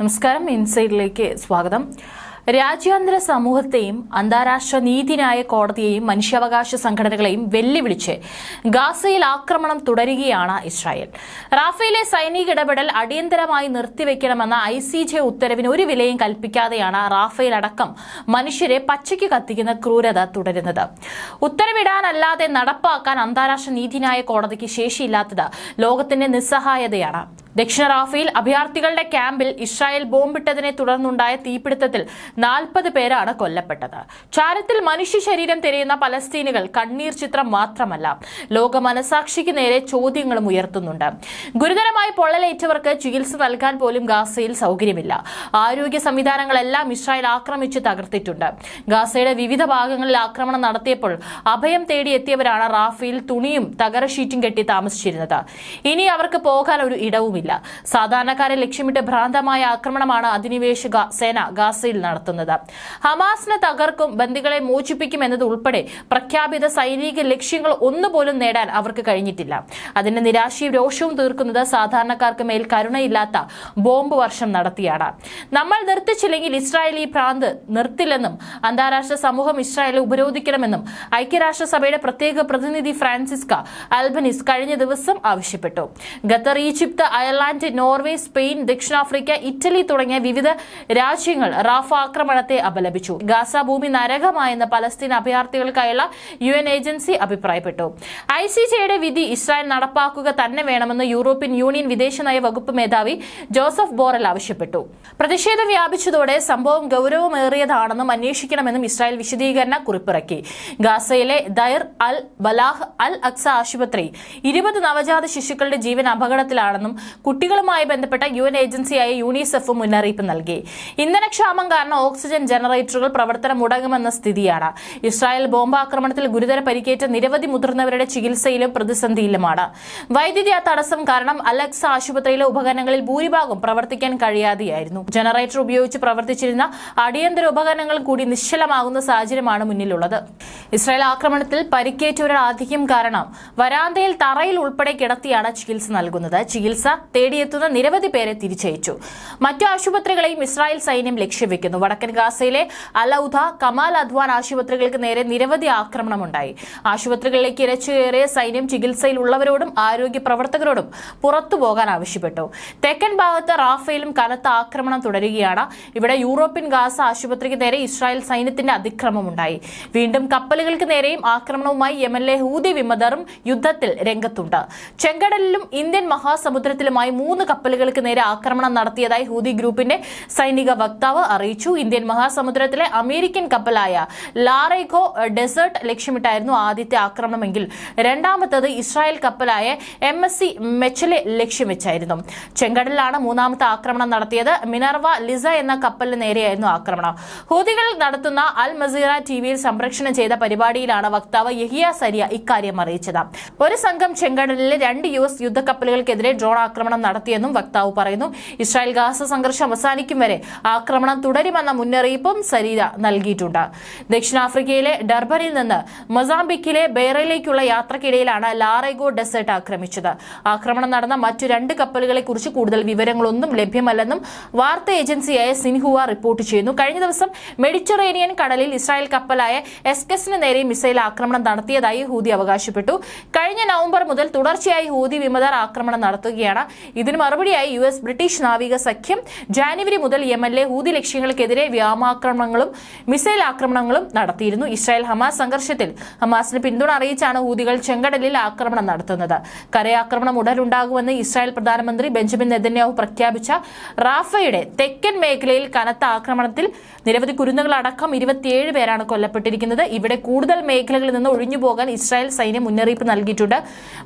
നമസ്കാരം ഇൻസൈഡിലേക്ക് സ്വാഗതം. രാജ്യാന്തര സമൂഹത്തെയും അന്താരാഷ്ട്ര നീതിന്യായ കോടതിയെയും മനുഷ്യാവകാശ സംഘടനകളെയും വെല്ലുവിളിച്ച് ഗാസയിൽ ആക്രമണം തുടരുകയാണ് ഇസ്രായേൽ. റാഫേലെ സൈനിക ഇടപെടൽ അടിയന്തരമായി നിർത്തിവെക്കണമെന്ന ഐ സി ജെ ഉത്തരവിന് ഒരു വിലയും കൽപ്പിക്കാതെയാണ് റാഫേൽ അടക്കം മനുഷ്യരെ പച്ചയ്ക്ക് കത്തിക്കുന്ന ക്രൂരത തുടരുന്നത്. ഉത്തരവിടാനല്ലാതെ നടപ്പാക്കാൻ അന്താരാഷ്ട്ര നീതിന്യായ കോടതിക്ക് ശേഷിയില്ലാത്തത് ലോകത്തിന്റെ നിസ്സഹായതയാണ്. ദക്ഷിണ റാഫയിൽ അഭയാർത്ഥികളുടെ ക്യാമ്പിൽ ഇസ്രായേൽ ബോംബിട്ടതിനെ തുടർന്നുണ്ടായ തീപിടുത്തത്തിൽ നാൽപ്പത് പേരാണ് കൊല്ലപ്പെട്ടത്. ചാരത്തിൽ മനുഷ്യ ശരീരം തിരയുന്ന പലസ്തീനുകൾ കണ്ണീർ ചിത്രം മാത്രമല്ല ലോക മനസാക്ഷിക്ക് നേരെ ചോദ്യങ്ങളും ഉയർത്തുന്നുണ്ട്. ഗുരുതരമായി പൊള്ളലേറ്റവർക്ക് ചികിത്സ നൽകാൻ പോലും ഗാസയിൽ സൗകര്യമില്ല. ആരോഗ്യ സംവിധാനങ്ങളെല്ലാം ഇസ്രായേൽ ആക്രമിച്ച് തകർത്തിട്ടുണ്ട്. ഗാസയുടെ വിവിധ ഭാഗങ്ങളിൽ ആക്രമണം നടത്തിയപ്പോൾ അഭയം തേടിയെത്തിയവരാണ് റാഫയിൽ തുണിയും തകര ഷീറ്റും കെട്ടി താമസിച്ചിരുന്നത്. ഇനി അവർക്ക് പോകാൻ ഒരു ഇടവുമില്ല. സാധാരണക്കാരെ ലക്ഷ്യമിട്ട് ഭ്രാന്തമായ ആക്രമണമാണ് അധിനിവേശ സേന ഗാസയിൽ നടത്തുന്നത്. ഹമാസിനെ തകർക്കും ബന്ദികളെ മോചിപ്പിക്കും എന്നത് ഉൾപ്പെടെ പ്രഖ്യാപിത സൈനിക ലക്ഷ്യങ്ങൾ ഒന്നുപോലും നേടാൻ അവർക്ക് കഴിഞ്ഞിട്ടില്ല. അതിന്റെ നിരാശയും രോഷവും തീർക്കുന്നത് സാധാരണക്കാർക്ക് മേൽ കരുണയില്ലാത്ത ബോംബ് വർഷം നടത്തിയാണ്. നമ്മൾ നിർത്തിച്ചില്ലെങ്കിൽ ഇസ്രായേൽ ഈ ഭ്രാന്ത് നിർത്തില്ലെന്നും അന്താരാഷ്ട്ര സമൂഹം ഇസ്രായേലെ ഉപരോധിക്കണമെന്നും ഐക്യരാഷ്ട്രസഭയുടെ പ്രത്യേക പ്രതിനിധി ഫ്രാൻസിസ്ക അൽബനിസ് കഴിഞ്ഞ ദിവസം ആവശ്യപ്പെട്ടു. Qatar Egypt Ireland Norway Spain ദക്ഷിണാഫ്രിക്ക ഇറ്റലി തുടങ്ങിയ വിവിധ രാജ്യങ്ങൾ റാഫ ആക്രമണത്തെ അപലപിച്ചു. ഗാസ ഭൂമി നരകമായെന്ന് പലസ്തീൻ അഭയാർത്ഥികൾക്കായുള്ള യു എൻ ഏജൻസി അഭിപ്രായപ്പെട്ടു. ഐ സി സിയുടെ വിധി ഇസ്രായേൽ നടപ്പാക്കുക തന്നെ വേണമെന്ന് യൂറോപ്യൻ യൂണിയൻ വിദേശനയ വകുപ്പ് മേധാവി ജോസഫ് ബോറൽ ആവശ്യപ്പെട്ടു. പ്രതിഷേധം വ്യാപിച്ചതോടെ സംഭവം ഗൌരവമേറിയതാണെന്നും അന്വേഷിക്കണമെന്നും ഇസ്രായേൽ വിശദീകരണ കുറിപ്പിറക്കി. ഗാസയിലെ ദൈർ അൽ ബലാഹ് അൽ അക്സ ആശുപത്രി ഇരുപത് നവജാത ശിശുക്കളുടെ ജീവൻ അപകടത്തിലാണെന്നും കുട്ടികളുമായി ബന്ധപ്പെട്ട യു എൻ ഏജൻസിയായ യൂണിസെഫ് മുന്നറിയിപ്പ് നൽകി. ഇന്ധനക്ഷാമം കാരണം ഓക്സിജൻ ജനറേറ്ററുകൾ പ്രവർത്തനം മുടങ്ങുമെന്ന സ്ഥിതിയാണ്. ഇസ്രായേൽ ബോംബാക്രമണത്തിൽ ഗുരുതര പരിക്കേറ്റ നിരവധി മുതിർന്നവരുടെ ചികിത്സയിലും പ്രതിസന്ധിയിലുമാണ്. വൈദ്യുതി തടസ്സം കാരണം അലക്സ ആശുപത്രിയിലെ ഉപകരണങ്ങളിൽ ഭൂരിഭാഗം പ്രവർത്തിക്കാൻ കഴിയാതെയായിരുന്നു. ജനറേറ്റർ ഉപയോഗിച്ച് പ്രവർത്തിച്ചിരുന്ന അടിയന്തര ഉപകരണങ്ങൾ കൂടി നിശ്ചലമാകുന്ന സാഹചര്യമാണ് മുന്നിലുള്ളത്. ഇസ്രായേൽ ആക്രമണത്തിൽ പരിക്കേറ്റവരുടെ ആധിക്യം കാരണം വരാന്തയിൽ തറയിൽ ഉൾപ്പെടെ കിടത്തിയാണ് ചികിത്സ നൽകുന്നത്. ചികിത്സ തേടിയെത്തുന്ന നിരവധി പേരെ തിരിച്ചയച്ചു. മറ്റു ആശുപത്രികളെയും ഇസ്രായേൽ സൈന്യം ലക്ഷ്യം വടക്കൻ ഗാസയിലെ അലൌധ കമാൽ അദ്വാൻ ആശുപത്രികൾക്ക് നേരെ നിരവധി ആക്രമണമുണ്ടായി. ആശുപത്രികളിലേക്ക് ഇരച്ചുകയറിയ സൈന്യം ചികിത്സയിലുള്ളവരോടും ആരോഗ്യ പ്രവർത്തകരോടും പുറത്തു പോകാൻ ആവശ്യപ്പെട്ടു. തെക്കൻ ഭാഗത്ത് റാഫേലും കനത്ത ആക്രമണം തുടരുകയാണ്. ഇവിടെ യൂറോപ്യൻ ഗാസ ആശുപത്രിക്ക് നേരെ ഇസ്രായേൽ സൈന്യത്തിന്റെ അതിക്രമമുണ്ടായി. വീണ്ടും കപ്പലുകൾക്ക് നേരെയും ആക്രമണവുമായി യമനിലെ ഹൂതി വിമതറും യുദ്ധത്തിൽ രംഗത്തുണ്ട്. ചെങ്കടലിലും ഇന്ത്യൻ മഹാസമുദ്രത്തിലുമായി മൂന്ന് കപ്പലുകൾക്ക് നേരെ ആക്രമണം നടത്തിയതായി ഹൂതി ഗ്രൂപ്പിന്റെ സൈനിക വക്താവ് അറിയിച്ചു. ഇന്ത്യൻ മഹാസമുദ്രത്തിലെ അമേരിക്കൻ കപ്പലായ ലാറേഗോ ഡെസേർട്ട് ലക്ഷ്യമിട്ടായിരുന്നു ആദ്യത്തെ ആക്രമണമെങ്കിൽ രണ്ടാമത്തത് ഇസ്രായേൽ കപ്പലായ എം എസ് സി മെച്ചലെ ലക്ഷ്യം വെച്ചായിരുന്നു ചെങ്കടലിലാണ് മൂന്നാമത്തെ ആക്രമണം നടത്തിയത്. മിനർവ ലിസ എന്ന കപ്പലിന് നേരെയായിരുന്നു ആക്രമണം. ഹൂതികൾ നടത്തുന്ന അൽ മസീറ ടിവിയിൽ സംപ്രേഷണം ചെയ്ത പരിപാടിയിലാണ് വക്താവ് യഹിയ സരിയ ഇക്കാര്യം അറിയിച്ചത്. ഒരു സംഘം ചെങ്കടലിലെ രണ്ട് യു എസ് യുദ്ധക്കപ്പലുകൾക്കെതിരെ ഡ്രോൺ ആക്രമണം നടത്തിയെന്നും വക്താവ് പറയുന്നു. ഇസ്രായേൽ ഗാസ സംഘർഷം അവസാനിക്കും വരെ ആക്രമണം തുടരുമെന്ന മുന്നറിയിപ്പും സരീര നൽകിയിട്ടുണ്ട്. ദക്ഷിണാഫ്രിക്കയിലെ ഡർബനിൽ നിന്ന് മൊസാംബിക്കിലെ ബേറയിലേക്കുള്ള യാത്രക്കിടയിലാണ് ലാറേഗോ ഡെസേർട്ട് ആക്രമിച്ചത്. ആക്രമണം നടന്ന മറ്റു രണ്ട് കപ്പലുകളെ കുറിച്ച് കൂടുതൽ വിവരങ്ങളൊന്നും ലഭ്യമല്ലെന്നും വാർത്താ ഏജൻസിയായ സിൻഹുവ റിപ്പോർട്ട് ചെയ്യുന്നു. കഴിഞ്ഞ ദിവസം മെഡിറ്ററേനിയൻ കടലിൽ ഇസ്രായേൽ കപ്പലായ എസ്കസിന് നേരെ മിസൈൽ ആക്രമണം നടത്തിയതായി ഹൂതി അവകാശപ്പെട്ടു. കഴിഞ്ഞ നവംബർ മുതൽ തുടർച്ചയായി ഹൂതി വിമതർ ആക്രമണം നടത്തുകയാണ്. ഇതിന് മറുപടിയായി യു എസ് ബ്രിട്ടീഷ് നാവിക സഖ്യം ജാനുവരി മുതൽ യമനിലെ ഹൂതി ലക്ഷ്യങ്ങൾക്കെതിരെ വ്യോമാക്രമണങ്ങളും മിസൈൽ ആക്രമണങ്ങളും നടത്തിയിരുന്നു. ഇസ്രായേൽ ഹമാസ് സംഘർഷത്തിൽ ഹമാസിന് പിന്തുണ അറിയിച്ചാണ് ഹൂതികൾ ചെങ്കടലിൽ ആക്രമണം നടത്തുന്നത്. കരയാക്രമണം ഉടലുണ്ടാകുമെന്ന് ഇസ്രായേൽ പ്രധാനമന്ത്രി ബെഞ്ചമിൻ നെതന്യാഹു പ്രഖ്യാപിച്ച റാഫയുടെ തെക്കൻ മേഖലയിൽ കനത്ത ആക്രമണത്തിൽ നിരവധി കുരുന്നുകളടക്കം ഇരുപത്തിയേഴ് പേരാണ് കൊല്ലപ്പെട്ടിരിക്കുന്നത്. ഇവിടെ കൂടുതൽ മേഖലകളിൽ നിന്ന് ഒഴിഞ്ഞുപോകാൻ ഇസ്രായേൽ സൈന്യം മുന്നറിയിപ്പ് നൽകിയിട്ടുണ്ട്.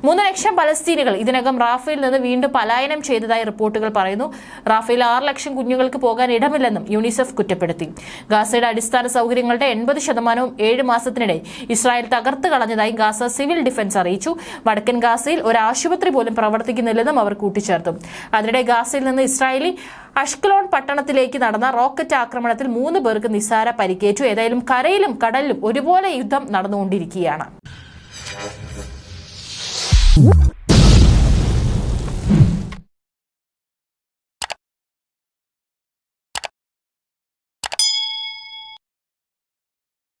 മൂന്ന് ലക്ഷം പലസ്തീനുകൾ ഇതിനകം റാഫയിൽ നിന്ന് വീണ്ടും പലായനം ചെയ്തതായി റിപ്പോർട്ടുകൾ പറയുന്നു. റാഫേൽ ആറ് ലക്ഷം കുഞ്ഞുങ്ങൾക്ക് പോകാൻ ഇടമില്ലെന്നും യൂണിസെഫ് കുറ്റപ്പെടുത്തി. ഗാസയുടെ അടിസ്ഥാന സൗകര്യങ്ങളുടെ എൺപത് ശതമാനവും ഏഴ് മാസത്തിനിടെ ഇസ്രായേൽ തകർത്ത് കളഞ്ഞതായി ഗാസ സിവിൽ ഡിഫൻസ് അറിയിച്ചു. വടക്കൻ ഗാസയിൽ ഒരു ആശുപത്രി പോലും പ്രവർത്തിക്കുന്നില്ലെന്നും അവർ കൂട്ടിച്ചേർത്തു. അതിനിടെ ഗാസയിൽ നിന്ന് ഇസ്രായേലി അഷ്കലോൺ പട്ടണത്തിലേക്ക് നടന്ന റോക്കറ്റ് ആക്രമണത്തിൽ മൂന്ന് പേർക്ക് നിസ്സാര പരിക്കേറ്റു. ഏതായാലും കരയിലും കടലിലും ഒരുപോലെ യുദ്ധം നടന്നുകൊണ്ടിരിക്കുകയാണ്.